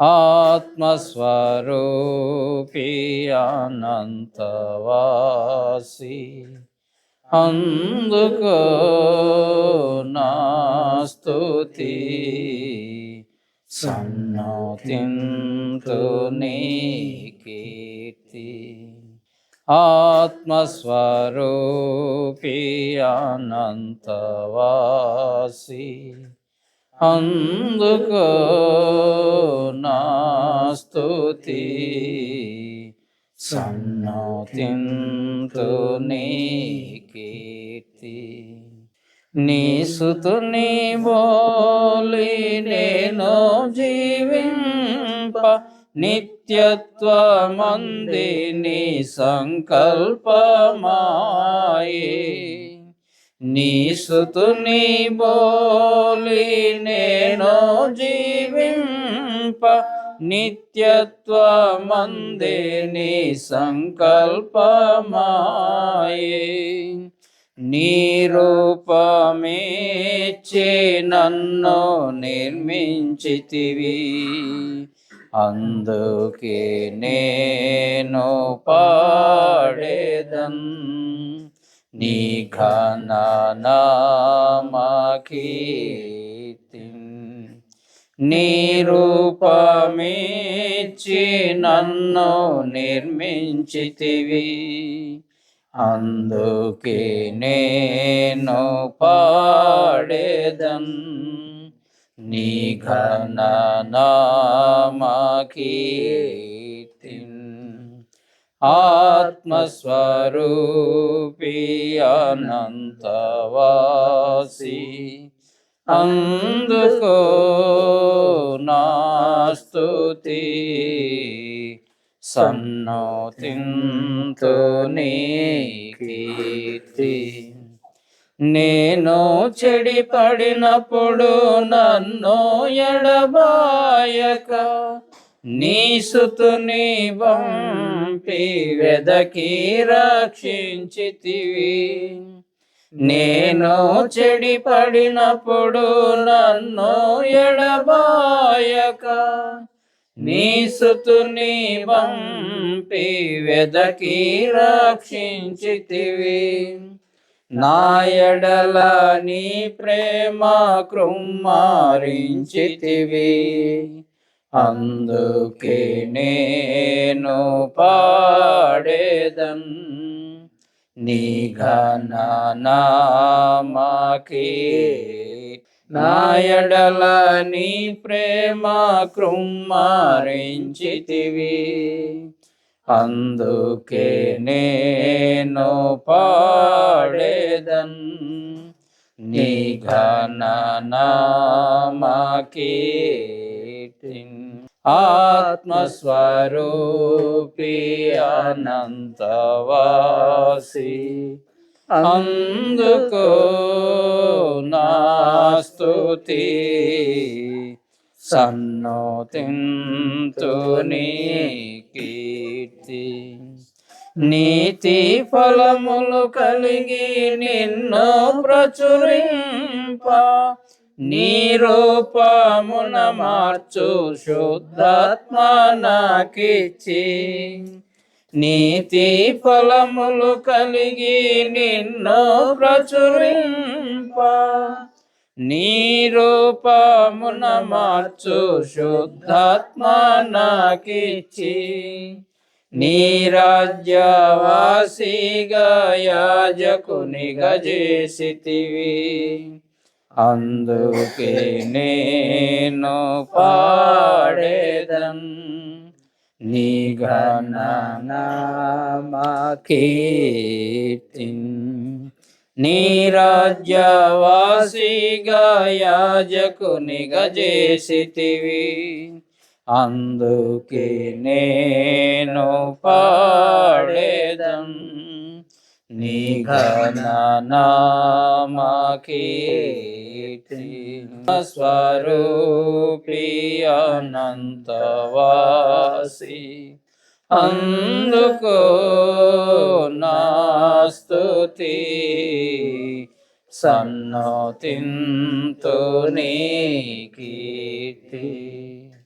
ఆత్మస్వరూపి అనంతవాసి. అందుకో నాస్తుతి సన్నతింతు నీ కీర్తి. ఆత్మస్వరూపి అనంతవాసి. అందుకో నా స్తుతి. సన్నతింతు నీ కీర్తి. నీ సుతుని బోలి నేను జీవింప. నిత్యత్వమంది నీ సంకల్పమాయే. నీ బోలి నేను జీవింప నిత్యత్వమందే నీ సంకల్పమాయే. నీ నన్ను నిర్మించితివి. అందుకే నేను పాడేదన్. నీ ఘననామకీర్తి నీ రూపమేచి నన్ను నిర్మించితివి అందుకే నేను పాడేదన్ నీ ఘననామకీర్తి ఆత్మస్వరూపి అనంతవాసి అందుకో నా స్తుతి సన్నోతింతు నీ కీర్తి నేను చెడిపడినప్పుడు నన్ను ఎడబాయక నీసుతు సుతుని వెదకి రక్షించితివి. నేను చెడిపడినప్పుడు నన్ను ఎడబాయక. నీసుతు నీవంపి వెదకి రక్షించితివి. నా ఎడల నీ ప్రేమ కృమ్మారించితివి. అందుకే నేను పాడేదన్ నీ ఘననామకి నాయడల నీ ప్రేమ కృమ్మరించితివి. అందుకే నేను పాడేదన్ నీ ఘననామకీర్తి ఆత్మస్వరూపి అనంతవాసి. అందుకో నా స్తుతి. సన్నోతింతు నీ కీర్తి. నీతి ఫలములు కలిగి నిన్ను ప్రచురింప. నీ రూపమున మార్చు శుద్ధాత్మ నాకిచ్చి నీతి ఫలములు కలిగి నిన్ను ప్రచురింప. నీ రూపమున మార్చు శుద్ధాత్మ నాకిచ్చి నీ రాజ్యవాసిగా యాజకునిగా చేసితివి. అందుకే నేను పాడేదన్. నీ ఘననామకీర్తి నీ రాజ్యవాసిగా యాజకునిగా చేసితివి అందుకే నేను పాడేదం නිඝනනාමකීති ස්වරූපියනන්තවාසි අන්දුකෝ නාස්තුතිී සන්නෝතින්තුනීකීතිී